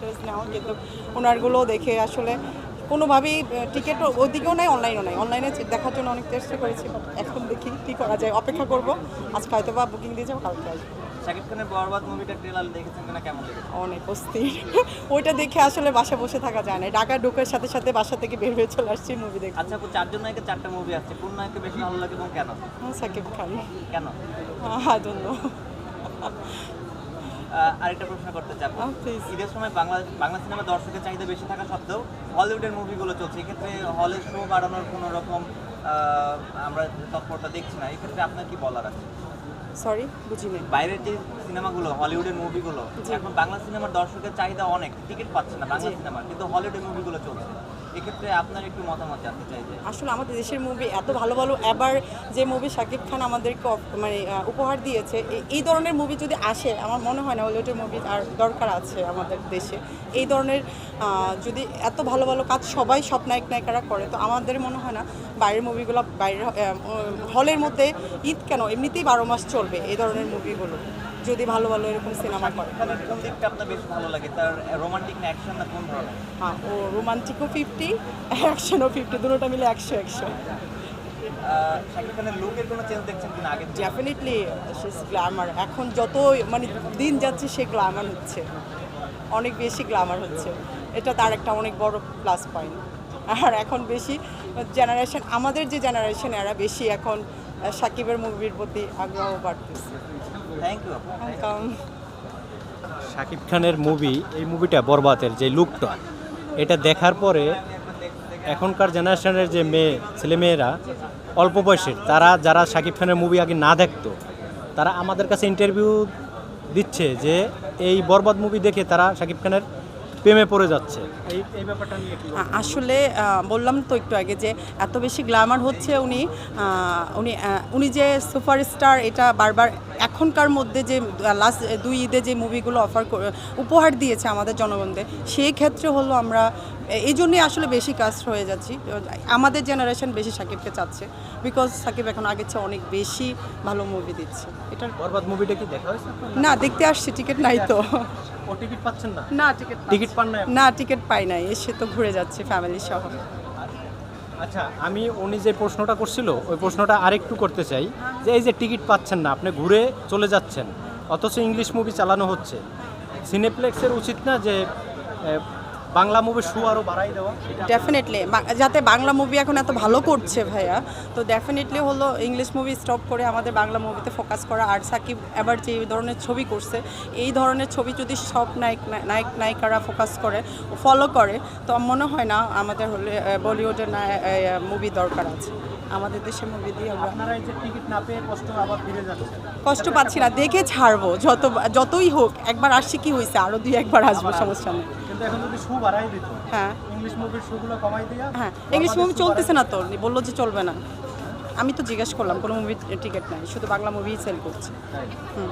Interest নেওয়া কিন্তু ওনারগুলোও দেখে আসলে কোনোভাবেই টিকিট ওদিকেও নাই অনলাইনও নাই। অনলাইনে দেখার জন্য অনেক চেষ্টা করেছি এখন দেখি কী করা যায় অপেক্ষা করব। আজকে হয়তো বা বুকিং দিয়ে যাব কালকে আসব। শাকিব খানের বরবাদ মুভিটা ট্রেলার দেখেছেন কিনা কেমন লেগেছে? অনেক অস্থির। ওইটা দেখে আসলে বাসা বসে থাকা যায় না। ঢাকা ঢোকার সাথে সাথে বাসা থেকে বের হয়ে চলে আসছি মুভি দেখতে। আচ্ছা আপু চারজন নায়কের চারটা মুভি আসছে কোন নায়ককে বেশি ভালো লাগে এবং কেন? সাকিব খান। কেন? আই ডোন্ট নো আরেকটা প্রশ্ন করতে। আহ, please. ঈদের সময় বাংলা বাংলা সিনেমা দর্শকের চাহিদা বেশি থাকা সত্ত্বেও হলিউডের মুভিগুলো চলছে। এক্ষেত্রে হলের শো বাড়ানোর কোনো রকম আমরা তৎপরতা দেখছি না। এক্ষেত্রে আপনার কি বলার আছে? সরি বুঝিনি। বাইরের যে সিনেমাগুলো হলিউডের মুভিগুলো এখন বাংলা সিনেমার দর্শকের চাহিদা অনেক। টিকিট পাচ্ছে না বাংলা সিনেমা কিন্তু হলিউডের মুভিগুলো চলছে। এক্ষেত্রে আপনার একটু মতামত জানতে চাই আসলে আমাদের দেশের মুভি এত ভালো ভালো এবার যে মুভি শাকিব খান আমাদেরকে মানে উপহার দিয়েছে এই ধরনের মুভি যদি আসে, আমার মনে হয় না হলিউডের মুভি আর দরকার আছে আমাদের দেশে। এই ধরনের যদি এত ভালো ভালো কাজ সবাই সব নায়ক নায়িকারা করে, তো আমাদের মনে হয় না বাইরের মুভিগুলো বাইরের হলের মধ্যে ঈদ কেন? এমনিতেই বারো মাস চলবে এই ধরনের মুভিগুলো যদি ভালো ভালো এরকম সিনেমা করে। কোন দিকটা আপনার বেশি ভালো লাগে? তার রোমান্টিক না অ্যাকশন না কোন ধরনের হ্যাঁ ও রোমান্টিকও ফিফটি অ্যাকশনও ফিফটি দুটোটা মিলে একশো একশো। আহ, শাকিব খানের লুকের কোনো চেঞ্জ দেখছেন কিনা আগে গ্ল্যামার এখন যত মানে দিন যাচ্ছে সে গ্ল্যামার হচ্ছে। অনেক বেশি গ্ল্যামার হচ্ছে। এটা তার একটা অনেক বড় প্লাস পয়েন্ট আর এখন বেশি জেনারেশন আমাদের যে জেনারেশন এরা বেশি এখন সাকিবের মুভির প্রতি আগ্রহ বাড়তেছে। থ্যাংক ইউ আপু। ওয়েলকাম শাকিব খানের মুভি এই মুভিটা বরবাতের যে লুকটা এটা দেখার পরে এখনকার জেনারেশনের যে মেয়ে ছেলেমেয়েরা অল্প বয়সের তারা যারা শাকিব খানের মুভি আগে না দেখতো তারা আমাদের কাছে ইন্টারভিউ দিচ্ছে যে এই বরবাদ মুভি দেখে তারা শাকিব খানের প্রেমে পড়ে যাচ্ছে। এই এই ব্যাপারটা নিয়ে আসলে বললাম তো একটু আগে যে এত বেশি গ্ল্যামার হচ্ছে উনি উনি উনি যে সুপারস্টার এটা বারবার এখনকার মধ্যে যে লাস্ট দুই ঈদে যে মুভিগুলো অফার উপহার দিয়েছে আমাদের জনগণদের সেই ক্ষেত্রে হলো আমরা এই জন্যই আসলে বেশি কাস্ট হয়ে যাচ্ছি। আমাদের জেনারেশন বেশি সাকিবকে চাচ্ছে বিকজ সাকিব এখন আগের চেয়ে অনেক বেশি ভালো মুভি দিচ্ছে। এটার বরবাদ মুভিটা কি দেখা হয়েছে না দেখতে আসছি টিকিট নাই তো। ও টিকিট পাচ্ছেন না? না টিকিট টিকিট পান না না টিকিট পাই নাই এসে তো ঘুরে যাচ্ছে ফ্যামিলি সহ। আচ্ছা আমি উনি যে প্রশ্নটা করছিল ওই প্রশ্নটা আরেকটু করতে চাই। যে এই যে টিকিট পাচ্ছেন না আপনি ঘুরে চলে যাচ্ছেন অথচ ইংলিশ মুভি চালানো হচ্ছে। সিনেপ্লেক্সের উচিত না যে বাংলা মুভি শু আরও বাড়াই দেওয়া ডেফিনেটলি যাতে বাংলা মুভি এখন এত ভালো করছে ভাইয়া তো ডেফিনেটলি হলো ইংলিশ মুভি স্টপ করে আমাদের বাংলা মুভিতে ফোকাস করা। আর সাকিব এবার যে এই ধরনের ছবি করছে এই ধরনের ছবি যদি সব নায়ক নায়ক নায়িকারা ফোকাস করে ফলো করে তো মনে হয় না আমাদের হলে বলিউডের মুভি দরকার আছে। আমাদের দেশে মুভি দিয়ে আমরা আপনারা টিকিট না পেয়ে কষ্ট আবার ফিরে যাচ্ছেন। কষ্ট পাচ্ছি না দেখে ছাড়বো যত যতই হোক একবার আসছে কি হয়েছে আরও দুই একবার আসব। সমস্যা নেই। কিন্তু এখন যদি শু বাড়াই দিত হ্যাঁ। ইংলিশ মুভির শুগুলো কমাই দিয়া হ্যাঁ ইংলিশ মুভি চলতেছে না তো বলল যে চলবে না। আমি তো জিজ্ঞেস করলাম কোনো মুভি টিকিট নাই শুধু বাংলা মুভিই সেল করছে। হুম।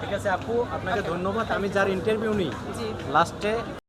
ঠিক আছে আপু আপনাকে ধন্যবাদ। আমি যার ইন্টারভিউ নিই লাস্টে